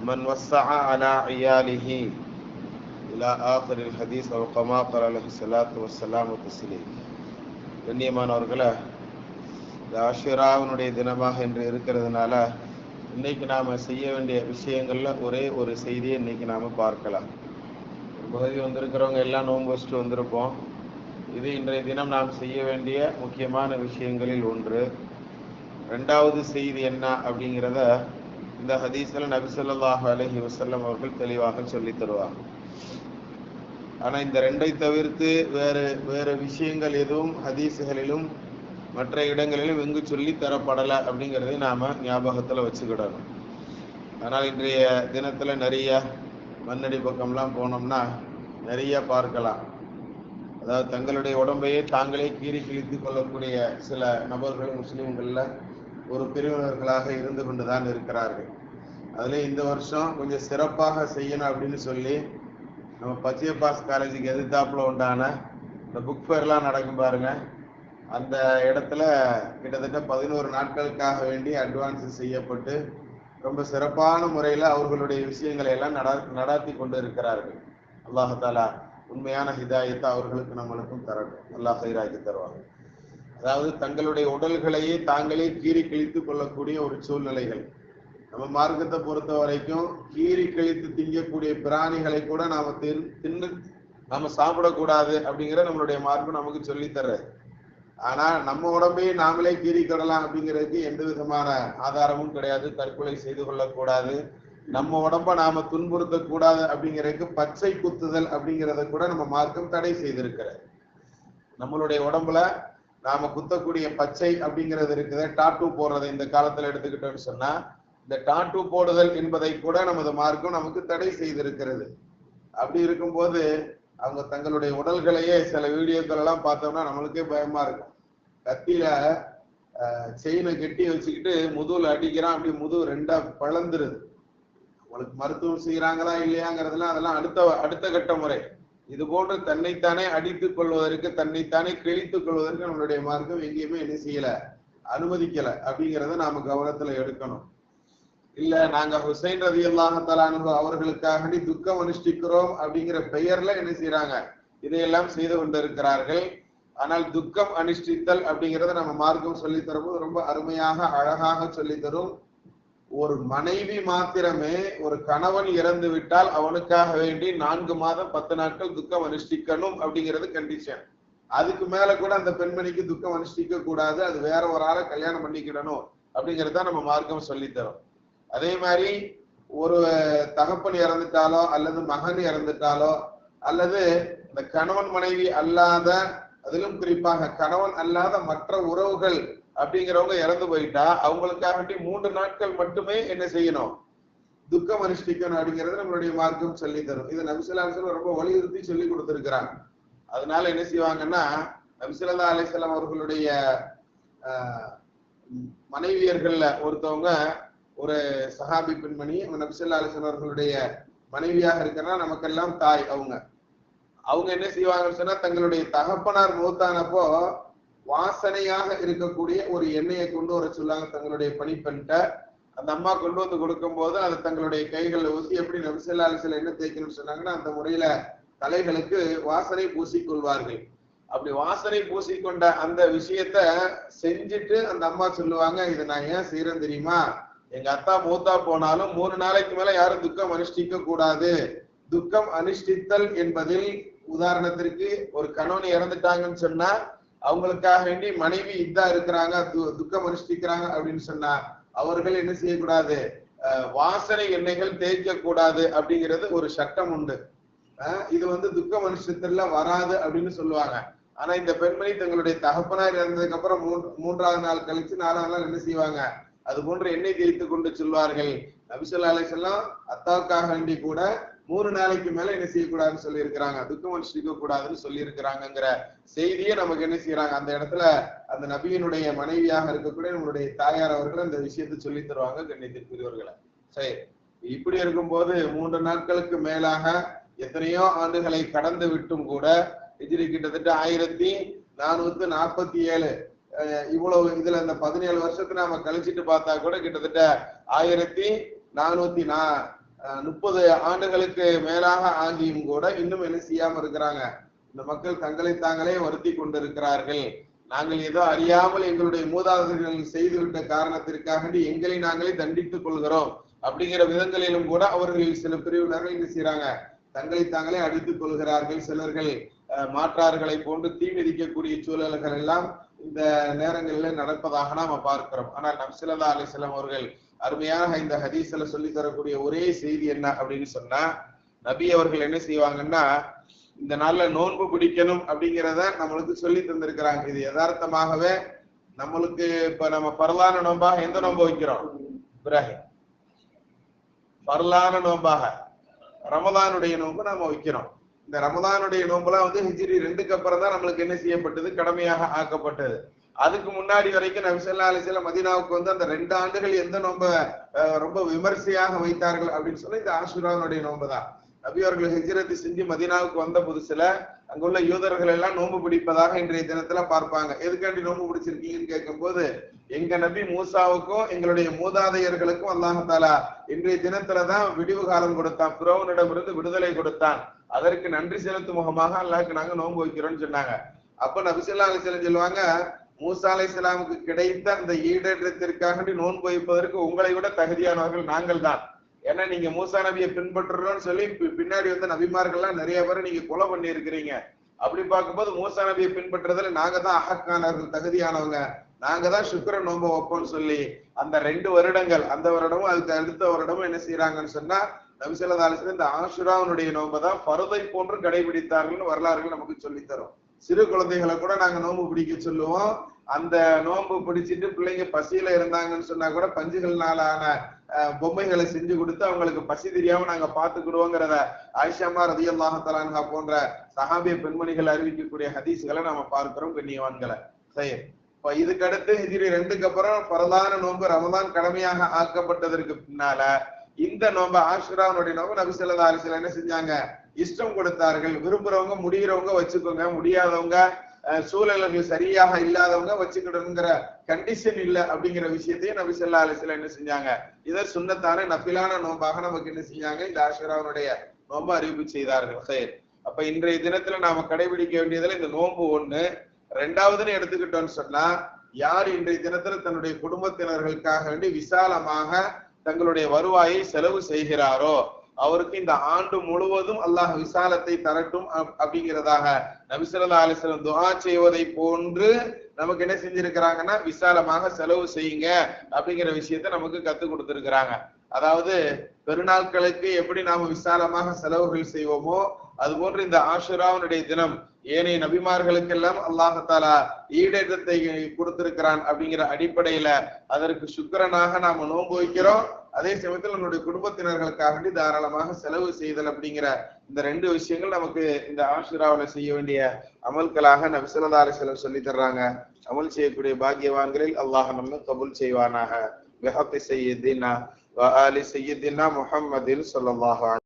من وسع على عياله إلى آخر الحديث أو كما قال عليه الصلاة والسلام والتسليم கண்ணியமானவர்களே இந்த ஆஷிராவினுடைய தினமாக இன்று இருக்கிறதுனால இன்னைக்கு நாம செய்ய வேண்டிய விஷயங்கள்ல ஒரே ஒரு செய்தியை இன்னைக்கு நாம பார்க்கலாம் ஒரு பகுதி வந்திருக்கிறவங்க எல்லாம் நோன்பு வச்சுட்டு வந்திருப்போம் இது இன்றைய தினம் நாம் செய்ய வேண்டிய முக்கியமான விஷயங்களில் ஒன்று ரெண்டாவது செய்தி என்ன அப்படிங்கிறத இந்த ஹதீஸ்ல நபிசல்லாஹ் அலஹி வசல்லம் அவர்கள் தெளிவாக சொல்லி தருவாங்க ஆனால் இந்த ரெண்டை தவிர்த்து வேறு வேறு விஷயங்கள் எதுவும் ஹதீஸுகளிலும் மற்ற இடங்களிலும் எங்கு சொல்லி தரப்படலை அப்படிங்கிறதை நாம ஞாபகத்தில் வச்சுக்கிடணும். ஆனால் இன்றைய தினத்தில் நிறைய மண்ணடி பக்கம்லாம் போனோம்னா நிறைய பார்க்கலாம். அதாவது தங்களுடைய உடம்பையே தாங்களே கீறி கிழித்து கொள்ளக்கூடிய சில நபர்கள் முஸ்லீம்களில் ஒரு பிரிவினர்களாக இருந்து கொண்டுதான் இருக்கிறார்கள். அதுல இந்த வருஷம் கொஞ்சம் சிறப்பாக செய்யணும் அப்படின்னு சொல்லி நம்ம பச்சையப்பாஸ் காலேஜுக்கு எதிர்த்தாப்புல உண்டான இந்த புக் ஃபேர்லாம் நடக்கும் பாருங்க. அந்த இடத்துல கிட்டத்தட்ட பதினோரு நாட்களுக்காக வேண்டி அட்வான்ஸ் செய்யப்பட்டு ரொம்ப சிறப்பான முறையில் அவர்களுடைய விஷயங்களை எல்லாம் நட நடாத்தி கொண்டு இருக்கிறார்கள். அல்லாஹாலா உண்மையான ஹிதாயத்தை அவர்களுக்கு நம்மளுக்கும் தரட்டும். அல்லாஹ் ஹைராக்கி தருவாங்க அதாவது தங்களுடைய உடல்களையே தாங்களே கீறி கிழித்து கொள்ளக்கூடிய ஒரு சூழ்நிலைகள். நம்ம மார்க்கத்தை பொறுத்த வரைக்கும் கீறி கிழித்து திங்கக்கூடிய பிராணிகளை கூட நாம தின் தின்னு நாம சாப்பிடக்கூடாது அப்படிங்கிற நம்மளுடைய மார்க்கம் நமக்கு சொல்லி ஆனா நம்ம உடம்பையே நாமளே கீறி கொள்ளலாம் அப்படிங்கிறதுக்கு எந்த விதமான ஆதாரமும் கிடையாது. தற்கொலை செய்து கொள்ளக்கூடாது. நம்ம உடம்ப நாம துன்புறுத்த கூடாது அப்படிங்கிறதுக்கு பச்சை குத்துதல் அப்படிங்கிறத கூட நம்ம மார்க்கம் தடை செய்திருக்கிறது நம்மளுடைய உடம்புல நாம குத்தக்கூடிய பச்சை அப்படிங்கிறது இருக்குது டாட்டூ போடுறதை இந்த காலத்துல எடுத்துக்கிட்டோம்னு சொன்னா இந்த டாட்டூ போடுதல் என்பதை கூட நமது மார்க்கம் நமக்கு தடை செய்திருக்கிறது. அப்படி இருக்கும்போது அவங்க தங்களுடைய உடல்களையே சில வீடியோக்கள் எல்லாம் பார்த்தோம்னா நம்மளுக்கே பயமா இருக்கும். கத்தியில செயினை கட்டி வச்சுக்கிட்டு முதுகுல அடிக்கிறான் அப்படி முதுகு ரெண்டா பழந்துருது. அவங்களுக்கு மருத்துவம் செய்யறாங்களா இல்லையாங்கிறதுலாம் அதெல்லாம் அடுத்த அடுத்த கட்ட முறை. இது போன்று தன்னைத்தானே அடித்துக் கொள்வதற்கு தன்னைத்தானே கிழித்துக் கொள்வதற்கு நம்மளுடைய மார்க்கம் எங்கேயுமே என்ன செய்யல? அனுமதிக்கல. அப்படிங்கிறத நாம கவனத்துல எடுக்கணும். இல்ல நாங்க ஹுசைன் ரதி அல்லாஹாலு அவர்களுக்காக துக்கம் அனுஷ்டிக்கிறோம் அப்படிங்கிற பெயர்ல என்ன செய்யறாங்க இதையெல்லாம் செய்து கொண்டிருக்கிறார்கள். ஆனால் துக்கம் அனுஷ்டித்தல் அப்படிங்கறத நம்ம மார்க்கம் சொல்லி தரும்போது ரொம்ப அருமையாக அழகாக சொல்லி தரும் ஒரு மனைவி மாத்திரமே ஒரு கணவன் இறந்து விட்டால் அவனுக்காக வேண்டி நான்கு மாதம் பத்து நாட்கள் துக்கம் அனுஷ்டிக்கணும் அப்படிங்கிறது கண்டிஷன் அதுக்கு மேல கூட அந்த பெண்மணிக்கு துக்கம் அனுஷ்டிக்க கூடாது. அது வேற ஒரு ஆளை கல்யாணம் பண்ணிக்கிடணும் அப்படிங்கறத நம்ம மார்க்கம் சொல்லித்தரோம். அதே மாதிரி ஒரு தகப்பன் இறந்துட்டாலோ அல்லது மகன் இறந்துட்டாலோ அல்லது இந்த கணவன் மனைவி அல்லாத அதிலும் குறிப்பாக கணவன் அல்லாத மற்ற உறவுகள் அப்படிங்கிறவங்க இறந்து போயிட்டா அவங்களுக்காக வேண்டி மூன்று நாட்கள் மட்டுமே என்ன செய்யணும்? துக்கம் அனுஷ்டிக்கணும் அப்படிங்கிறது நம்மளுடைய மார்க்கம் சொல்லி தரும். இது நபிசுல்லாசலம் ரொம்ப வலியுறுத்தி சொல்லி கொடுத்திருக்கிறாங்க. அதனால என்ன செய்வாங்கன்னா நபிசுல்லா அலிசல்லாம் அவர்களுடைய மனைவியர்கள்ல ஒருத்தவங்க ஒரு சஹாபி பெண்மணி நபிசுல்லா அலிசன் அவர்களுடைய மனைவியாக இருக்கிறனா நமக்கெல்லாம் தாய் அவங்க. அவங்க என்ன செய்வாங்கன்னு சொன்னா தங்களுடைய தகப்பனார் மூத்தானப்போ வாசனையாக இருக்கக்கூடிய ஒரு எண்ணெயை கொண்டு வர சொல்லாங்க. தங்களுடைய பணிப்பெண்கிட்ட அந்த அம்மா கொண்டு வந்து கொடுக்கும் போது அது தங்களுடைய கைகளில் ஊசி எப்படி நபிசல்லா அலிசல்ல என்ன தேய்க்கணும்னு சொன்னாங்கன்னா அந்த முறையில தலைகளுக்கு வாசனை பூசிக்கொள்வார்கள். அப்படி வாசனை பூசிக்கொண்ட அந்த விஷயத்த செஞ்சுட்டு அந்த அம்மா சொல்லுவாங்க இதை நான் ஏன் செய்யறேன் தெரியுமா? எங்க அத்தா மூத்தா போனாலும் மூணு நாளைக்கு மேல யாரும் துக்கம் அனுஷ்டிக்க கூடாது. துக்கம் அனுஷ்டித்தல் என்பதில் உதாரணத்திற்கு ஒரு கணவன் இறந்துட்டாங்கன்னு சொன்னா அவங்களுக்காக வேண்டி மனைவி இதா இருக்கிறாங்க துக்கம் அனுஷ்டிக்கிறாங்க அப்படின்னு சொன்னா அவர்கள் என்ன செய்யக்கூடாது? வாசனை எண்ணெய்கள் தேய்க்க கூடாது அப்படிங்கிறது ஒரு சட்டம் உண்டு. இது வந்து துக்கம் அனுஷ்டத்துல வராது அப்படின்னு சொல்லுவாங்க. ஆனா இந்த பெண்மணி தங்களுடைய தகப்பனார் இறந்ததுக்கு அப்புறம் மூன்றாவது நாள் கழிச்சு நாலாவது நாள் என்ன செய்வாங்க? அது போன்று எண்ணெய் தேய்த்து கொண்டு செல்வார்கள். நபிசல்லா அலிசல்லாம் அத்தாவுக்காக வேண்டி கூட மூணு நாளைக்கு மேல என்ன செய்யக்கூடாதுன்னு சொல்லியிருக்கிறாங்க. துக்கம் அனுஷ்டிக்க கூடாதுன்னு சொல்லியிருக்கிறாங்கிற செய்தியை நமக்கு என்ன செய்யறாங்க? அந்த இடத்துல அந்த நபியினுடைய மனைவியாக இருக்கக்கூடிய நம்மளுடைய தாயார் அவர்கள் அந்த விஷயத்தை சொல்லி தருவாங்க கண்ணியத்திற்குரியவர்களை சரி. இப்படி இருக்கும்போது மூன்று நாட்களுக்கு மேலாக எத்தனையோ ஆண்டுகளை கடந்து விட்டும் கூட இஜிரி கிட்டத்தட்ட ஆயிரத்தி நானூத்தி நாற்பத்தி ஏழு இவ்வளவு இதுல இந்த பதினேழு வருஷத்தை நாம கழிச்சிட்டு பார்த்தா கூட கிட்டத்தட்ட ஆயிரத்தி நானூத்தி நா முப்பது ஆண்டுகளுக்கு மேலாக ஆகியும் கூட இன்னும் என்ன செய்யாம இருக்கிறாங்க? இந்த மக்கள் தங்களை தாங்களே வருத்தி கொண்டிருக்கிறார்கள். நாங்கள் ஏதோ அறியாமல் எங்களுடைய மூதாதையர்கள் செய்துவிட்ட காரணத்திற்காக எங்களை நாங்களே தண்டித்துக் கொள்கிறோம். அப்படிங்கிற விதங்களிலும் கூட அவர்கள் சில பிரிவினர்கள் என்ன செய்யறாங்க தங்களை தாங்களே அடித்துக் கொள்கிறார்கள். சிலர்கள் மாற்றார்களை போன்று தீ மிதிக்கக்கூடிய சூழல்கள் எல்லாம் இந்த நேரங்களில் நடப்பதாக நாம பார்க்கிறோம். ஆனால் நம்சிலதா அலிஸ்லாம் அவர்கள் அருமையாக இந்த ஹதீஸ்ல சொல்லி தரக்கூடிய ஒரே செய்தி என்ன அப்படின்னு சொன்னா நபி அவர்கள் என்ன செய்வாங்கன்னா இந்த நாள்ல நோன்பு பிடிக்கணும் அப்படிங்கிறத நம்மளுக்கு சொல்லி தந்திருக்கிறாங்க. இது யதார்த்தமாகவே நம்மளுக்கு இப்ப நம்ம பரலான நோன்பாக எந்த நோன்பு வைக்கிறோம்? இப்ராஹிம். பரலான நோன்பாக ரமதானுடைய நோன்பு நாம வைக்கிறோம். இந்த ரமதானுடைய நோன்புலாம் வந்து ஹிஜிரி ரெண்டுக்கு அப்புறம் தான் நம்மளுக்கு என்ன செய்யப்பட்டது? கடமையாக ஆக்கப்பட்டது. அதுக்கு முன்னாடி வரைக்கும் நபிசல்லா அலிசல்ல மதீனாவுக்கு வந்து அந்த ரெண்டு ஆண்டுகள் எந்த நோம்ப ரொம்ப விமர்சையாக வைத்தார்கள் அப்படின்னு சொல்லி இந்த ஆசுராவினுடைய நோன்பு தான் நபி அவர்கள் ஹிஜ்ரத்து செஞ்சு மதீனாவுக்கு வந்த புதுசுல அங்குள்ள யூதர்கள் எல்லாம் நோன்பு பிடிப்பதாக இன்றைய தினத்துல பார்ப்பாங்க. எதுக்காண்டி நோன்பு பிடிச்சிருக்கீங்கன்னு கேட்கும்போது எங்க நபி மூசாவுக்கும் எங்களுடைய மூதாதையர்களுக்கும் அல்லாஹாலா இன்றைய தினத்துலதான் விடிவு காலம் கொடுத்தான். புரோவனிடமிருந்து விடுதலை கொடுத்தான். அதற்கு நன்றி செலுத்தும் முகமாக அல்லாஹ்க்கு நாங்க நோன்பு வைக்கிறோம்னு சொன்னாங்க. அப்ப நபிசல்லா அலிஸ்லாம் சொல்லுவாங்க மூசா அலை இஸ்லாமுக்கு கிடைத்த அந்த ஈடேற்றத்திற்காக நோன்பு வைப்பதற்கு உங்களை விட தகுதியானவர்கள் நாங்கள் தான். ஏன்னா நீங்க மூசா நபியை பின்பற்றுறோம்னு சொல்லி பி- பின்னாடி வந்து நபிமார்கள்லாம் நிறைய பேரை நீங்க கொலை பண்ணி இருக்கிறீங்க அப்படி பார்க்கும்போது மூசா நபியை பின்பற்றுறதுல நாங்க தான் அகக்கானவர்கள் தகுதியானவங்க. நாங்க தான் சுக்கிர நோன்பு வைப்போம்னு சொல்லி அந்த ரெண்டு வருடங்கள் அந்த வருடமும் அதுக்கு அடுத்த வருடமும் என்ன செய்யறாங்கன்னு சொன்னா நபிசல்லா அலிஸ்லாம் இந்த ஆசுராவனுடைய நோன்பை தான் பருதை போன்று கடைபிடித்தார்கள்னு வரலாறுகள் நமக்கு சொல்லித் தரும் சிறு குழந்தைகளை கூட நாங்க நோன்பு பிடிக்க சொல்லுவோம். அந்த நோன்பு பிடிச்சிட்டு பிள்ளைங்க பசியில இருந்தாங்கன்னு சொன்னா கூட பஞ்சுகள்னாலான அஹ், பொம்மைகளை செஞ்சு கொடுத்து அவங்களுக்கு பசி தெரியாம நாங்க பாத்துக்கிடுவோங்கிறத ஆயிஷாமா ரதியல்லாஹு தலான்ஹா போன்ற சஹாபிய பெண்மணிகள் அறிவிக்கக்கூடிய ஹதீஸ்களை நாம பார்க்கிறோம் கண்ணியவான்களை. சரி. இப்ப இதுக்கு அடுத்து ரெண்டுக்கு அப்புறம் பரதான நோன்பு ரமதான் கடமையாக ஆக்கப்பட்டதற்கு பின்னால இந்த நோன்பு ஆஷுராவுடைய நோன்பு நபிசல்லா அரசியல் என்ன செஞ்சாங்க? இஷ்டம் கொடுத்தார்கள். விரும்புறவங்க முடிகிறவங்க வச்சுக்கோங்க. முடியாதவங்க சூழல்கள் சரியாக இல்லாதவங்க வச்சுக்கிடணுங்கிற கண்டிஷன் இல்ல அப்படிங்கிற விஷயத்தையும் நபி சொல்லா அலிஸ்ல என்ன செஞ்சாங்க? இதை சுண்ணத்தான நபிலான நோன்பாக நமக்கு என்ன செஞ்சாங்க? இந்த ஆசிராவனுடைய நோன்பு அறிவிப்பு செய்தார்கள். சரி அப்ப இன்றைய தினத்துல நாம கடைபிடிக்க வேண்டியதுல இந்த நோன்பு ஒண்ணு. ரெண்டாவதுன்னு எடுத்துக்கிட்டோம்னு சொன்னா யார் இன்றைய தினத்துல தன்னுடைய குடும்பத்தினர்களுக்காக வேண்டி விசாலமாக தங்களுடைய வருவாயை செலவு செய்கிறாரோ அவருக்கு இந்த ஆண்டு முழுவதும் அல்லாஹ் விசாலத்தை தரட்டும் அப்- அப்படிங்கிறதாக நபிசல்லா அலிஸ்லம் துஹா செய்வதை போன்று நமக்கு என்ன செஞ்சிருக்கிறாங்கன்னா விசாலமாக செலவு செய்யுங்க அப்படிங்கிற விஷயத்த நமக்கு கத்து கொடுத்திருக்கிறாங்க. அதாவது பெருநாட்களுக்கு எப்படி நாம விசாலமாக செலவுகள் செய்வோமோ அது போன்று இந்த ஆஷுராவனுடைய தினம் ஏனைய நபிமார்களுக்கெல்லாம் அல்லாஹாலா ஈடேற்றத்தை கொடுத்திருக்கிறான் அப்படிங்கிற அடிப்படையில அதற்கு சுக்கிரனாக நாம நோன்பு வைக்கிறோம். அதே சமயத்தில் நம்மளுடைய குடும்பத்தினர்களுக்காக வேண்டி தாராளமாக செலவு செய்தல் அப்படிங்கிற இந்த ரெண்டு விஷயங்கள் நமக்கு இந்த ஆஷுராவுல செய்ய வேண்டிய அமல்களாக நபிசல்லா அலிஸ்லம் சொல்லி தர்றாங்க அமல் செய்யக்கூடிய பாக்கியவான்களில் அல்லாஹ் நம்ம கபூல் செய்வானாக بحق سيدنا وآل سيدنا محمد صلى الله عليه